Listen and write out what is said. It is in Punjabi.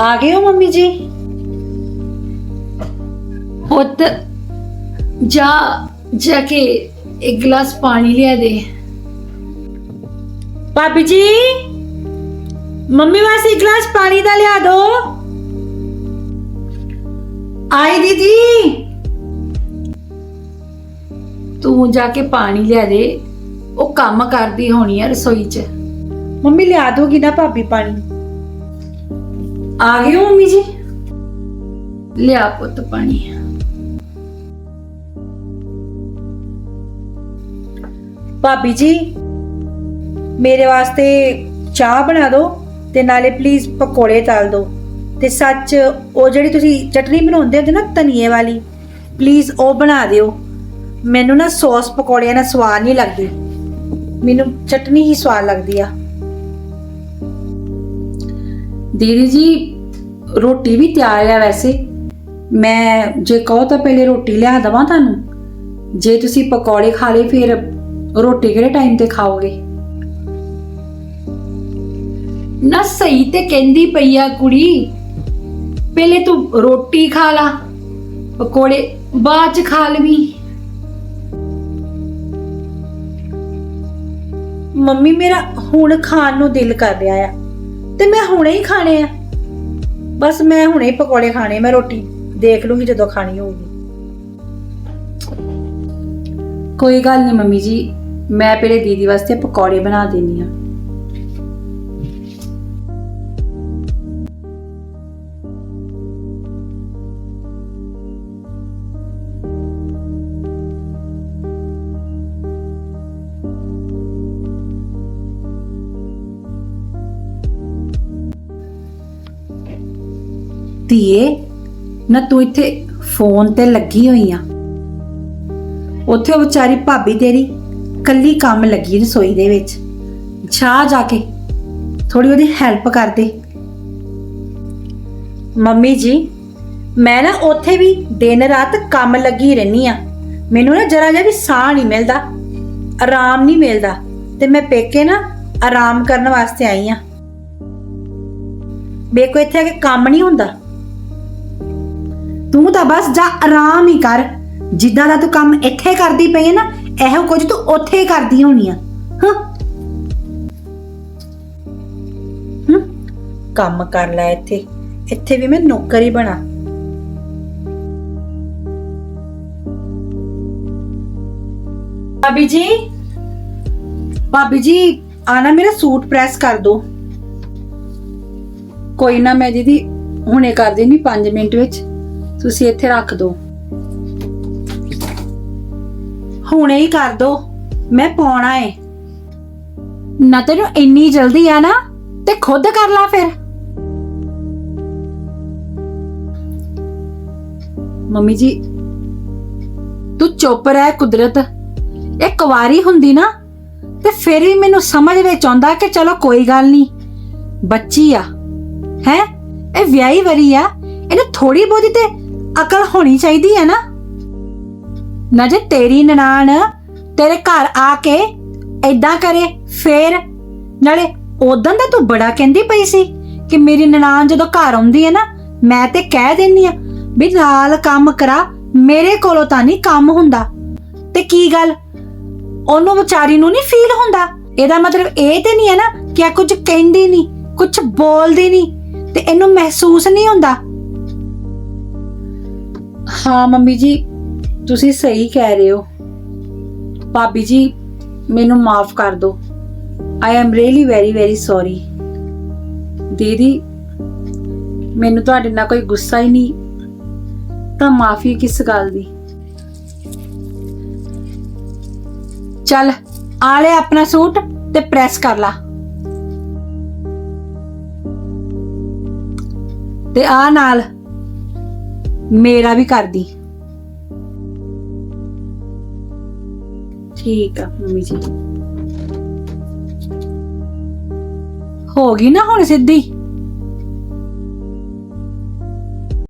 ਆ ਗਏ ਹੋ ਮੰਮੀ ਜੀ? ਪੁੱਤ ਜਾ ਜਾ ਕੇ ਇੱਕ ਗਲਾਸ ਪਾਣੀ ਲਿਆ ਦੇ। ਭਾਬੀ ਜੀ ਮੰਮੀ ਵਾਸਤੇ ਇੱਕ ਗਲਾਸ ਪਾਣੀ ਦਾ ਲਿਆ ਦੋ। ਆਈ ਦੀਦੀ। ਤੂੰ ਜਾ ਕੇ ਪਾਣੀ ਲਿਆ ਦੇ। ਉਹ ਕੰਮ ਕਰਦੀ ਹੋਣੀ ਆ ਰਸੋਈ 'ਚ। ਮੰਮੀ ਲਿਆ ਦੋਗੀ ਨਾ ਭਾਬੀ ਪਾਣੀ। ਆ ਗਏ ਹੋ ਮੰਮੀ ਜੀ? ਲਿਆ ਪੁੱਤ ਪਾਣੀ। ਭਾਬੀ ਜੀ ਮੇਰੇ ਵਾਸਤੇ ਚਾਹ ਬਣਾ ਦਿਓ ਤੇ ਨਾਲੇ ਪਲੀਜ਼ ਪਕੌੜੇ ਤਲ ਦਿਓ ਤੇ ਸੱਚ ਉਹ ਜਿਹੜੀ ਤੁਸੀਂ ਚਟਨੀ ਬਣਾਉਂਦੇ ਹੁੰਦੇ ਨਾ ਧਨੀਏ ਵਾਲੀ ਪਲੀਜ਼ ਉਹ ਬਣਾ ਦਿਓ। ਮੈਨੂੰ ਨਾ ਸੌਸ ਪਕੌੜਿਆਂ ਨਾਲ ਸਵਾਦ ਨਹੀਂ ਲੱਗਦੀ। ਮੈਨੂੰ ਚਟਨੀ ਹੀ ਸਵਾਦ ਲੱਗਦੀ ਆ। ਦੀਦੀ ਜੀ ਰੋਟੀ ਵੀ ਤਿਆਰ ਆ ਵੈਸੇ। ਮੈਂ ਜੇ ਕਹੋ ਤਾਂ ਪਹਿਲੇ ਰੋਟੀ ਲਿਆ ਦਵਾਂ ਤੁਹਾਨੂੰ। ਜੇ ਤੁਸੀਂ ਪਕੌੜੇ ਖਾ ਲਏ ਫਿਰ ਰੋਟੀ ਕਿਹੜੇ ਟਾਈਮ ਤੇ ਖਾਓਗੇ? ਨਾ ਸਹੀ ਤੇ ਕਹਿੰਦੀ ਪਈ ਆ ਕੁੜੀ। ਪਹਿਲੇ ਤੂੰ ਰੋਟੀ ਖਾ ਲਾ ਪਕੌੜੇ ਬਾਅਦ ਚ ਖਾ ਲਵੀਂ। ਮੰਮੀ ਮੇਰਾ ਹੁਣ ਖਾਣ ਨੂੰ ਦਿਲ ਕਰ ਰਿਹਾ ਆ ਤੇ ਮੈਂ ਹੁਣੇ ਹੀ ਖਾਣੇ ਆ। ਬਸ ਮੈਂ ਹੁਣੇ ਹੀ ਪਕੌੜੇ ਖਾਣੇ, ਮੈਂ ਰੋਟੀ ਦੇਖ ਲੂੰਗੀ ਜਦੋਂ ਖਾਣੀ ਹੋਊਗੀ। ਕੋਈ ਗੱਲ ਨਹੀਂ ਮੰਮੀ ਜੀ, ਮੈਂ ਪਹਿਲੇ ਦੀਦੀ ਵਾਸਤੇ ਪਕੌੜੇ ਬਣਾ ਦੇਣੀ ਆ ਧੀਏ, ਨਾ ਤੂੰ ਇੱਥੇ ਫੋਨ ਤੇ ਲੱਗੀ ਹੋਈ ਆ। ਉੱਥੇ ਉਹ ਵਿਚਾਰੀ ਭਾਬੀ ਤੇਰੀ ਕੱਲੀ ਕੰਮ ਲੱਗੀ ਰਸੋਈ ਦੇ ਵਿੱਚ। ਜਾ ਜਾ ਕੇ ਥੋੜੀ ਉਹਦੀ ਹੈਲਪ ਕਰ ਦੇ। ਮੰਮੀ ਜੀ, ਮੈਂ ਨਾ ਉੱਥੇ ਵੀ ਦਿਨ ਰਾਤ ਕੰਮ ਲੱਗੀ ਰਹਿਨੀ ਆ। ਮੈਨੂੰ ਨਾ ਜਰਾ ਜਿਹਾ ਵੀ ਸਾਹ ਨਹੀਂ ਮਿਲਦਾ, ਆਰਾਮ ਨਹੀਂ ਮਿਲਦਾ ਤੇ ਮੈਂ ਪੇਕੇ ਨਾ ਆਰਾਮ ਕਰਨ ਵਾਸਤੇ ਆਈ ਆ। ਬੇਕੋ ਇੱਥੇ ਆ ਕੇ ਕੰਮ ਨਹੀਂ ਹੁੰਦਾ। ਤੂੰ ਤਾਂ ਬਸ ਜਾ ਆਰਾਮ ਹੀ ਕਰ। ਜਿੱਦਾਂ ਦਾ ਤੂੰ ਕੰਮ ਇੱਥੇ ਕਰਦੀ ਪਈ ਹੈ ਨਾ, ਇਹੋ ਕੁਝ ਤੂੰ ਉੱਥੇ ਹੀ ਕਰਦੀ ਹੋਣੀ ਆ। ਹਾਂ? ਕੰਮ ਕਰ ਲੈ ਇੱਥੇ। ਇੱਥੇ ਵੀ ਮੈਂ ਨੌਕਰ ਹੀ ਬਣਾ। ਭਾਬੀ ਜੀ? ਭਾਬੀ ਜੀ ਆਣਾ ਮੇਰਾ ਸੂਟ ਪ੍ਰੈਸ ਕਰ ਦੋ। ਕੋਈ ਨਾ ਮੈਂ ਦੀਦੀ ਹੁਣੇ ਕਰ ਦੇਣੀ 5 ਮਿੰਟ ਵਿੱਚ। ਤੁਸੀਂ ਇੱਥੇ ਰੱਖ ਦਿਓ ਹੁਣੇ ਹੀ ਕਰ ਦੋ। ਮੈਂ ਪਾਉਣਾ ਏ। ਨਾ ਤੈਨੂੰ ਇੰਨੀ ਜਲਦੀ ਆ ਨਾ ਤੇ ਖੁਦ ਕਰ ਲਾ ਫਿਰ। ਮੰਮੀ ਜੀ ਤੂੰ ਚੁੱਪ ਰਹਿ ਕੁਦਰਤ। ਇਹ ਕੁਵਾਰੀ ਹੁੰਦੀ ਨਾ ਤੇ ਫਿਰ ਵੀ ਮੈਨੂੰ ਸਮਝ ਵਿੱਚ ਆਉਂਦਾ ਕਿ ਚਲੋ ਕੋਈ ਗੱਲ ਨਹੀਂ। ਬੱਚੀ ਆ ਹੈ? ਇਹ ਵਿਆਹੀ ਵਰੀ ਆ। ਇਹਨੂੰ ਥੋੜੀ ਬਹੁਤੀ ਤੇ ਅਕਲ ਹੋਣੀ ਚਾਹੀਦੀ ਹੈ ਨਾ? ਨਾ ਜੇ ਤੇਰੀ ਨਨਾਣ ਤੇਰੇ ਘਰ ਆ ਕੇ ਐਦਾਂ ਕਰੇ, ਫੇਰ? ਨਾਲੇ ਉਦੋਂ ਦਾ ਤੂੰ ਬੜਾ ਕਹਿੰਦੀ ਪਈ ਸੀ ਕਿ ਮੇਰੀ ਨਨਾਣ ਜਦੋਂ ਘਰ ਆਉਂਦੀ ਹੈ ਨਾ, ਮੈਂ ਤੇ ਕਹਿ ਦਿੰਨੀ ਆ ਵੀ ਨਾਲ ਕੰਮ ਕਰਾ, ਮੇਰੇ ਕੋਲੋਂ ਤਾਂ ਨਹੀਂ ਕੰਮ ਹੁੰਦਾ। ਤੇ ਕੀ ਗੱਲ? ਉਹਨੂੰ ਵਿਚਾਰੀ ਨੂੰ ਨਹੀਂ ਫੀਲ ਹੁੰਦਾ? ਇਹਦਾ ਮਤਲਬ ਇਹ ਤੇ ਨਹੀਂ ਹੈ ਨਾ ਕਿ ਆ ਕੁਝ ਕਹਿੰਦੀ ਨਹੀਂ, ਕੁਝ ਬੋਲਦੀ ਨਹੀਂ ਤੇ ਇਹਨੂੰ ਮਹਿਸੂਸ ਨਹੀਂ ਹੁੰਦਾ? ਹਾਂ, ਮੰਮੀ ਜੀ, ਤੁਸੀਂ ਸਹੀ ਕਹਿ ਰਹੇ ਹੋ। ਭਾਬੀ ਜੀ, ਮੈਨੂੰ ਮਾਫ ਕਰ ਦਿਓ। I am really very very sorry ਦੀਦੀ, ਮੈਨੂੰ ਤੁਹਾਡੇ ਨਾਲ ਕੋਈ ਗੁੱਸਾ ਹੀ ਨਹੀਂ। ਤਾਂ ਮਾਫੀ ਕਿਸ ਗੱਲ ਦੀ? ਚੱਲ, ਆ ਲੈ ਆਪਣਾ ਸੂਟ ਤੇ ਪ੍ਰੈਸ ਕਰ ਲਾ। ਤੇ ਆ ਨਾਲ। ਮੇਰਾ ਵੀ ਕਰ ਦੀ ਠੀਕ ਆ ਮੰਮੀ ਜੀ। ਹੋ ਗਈ ਨਾ ਹੁਣ ਸਿੱਧੀ?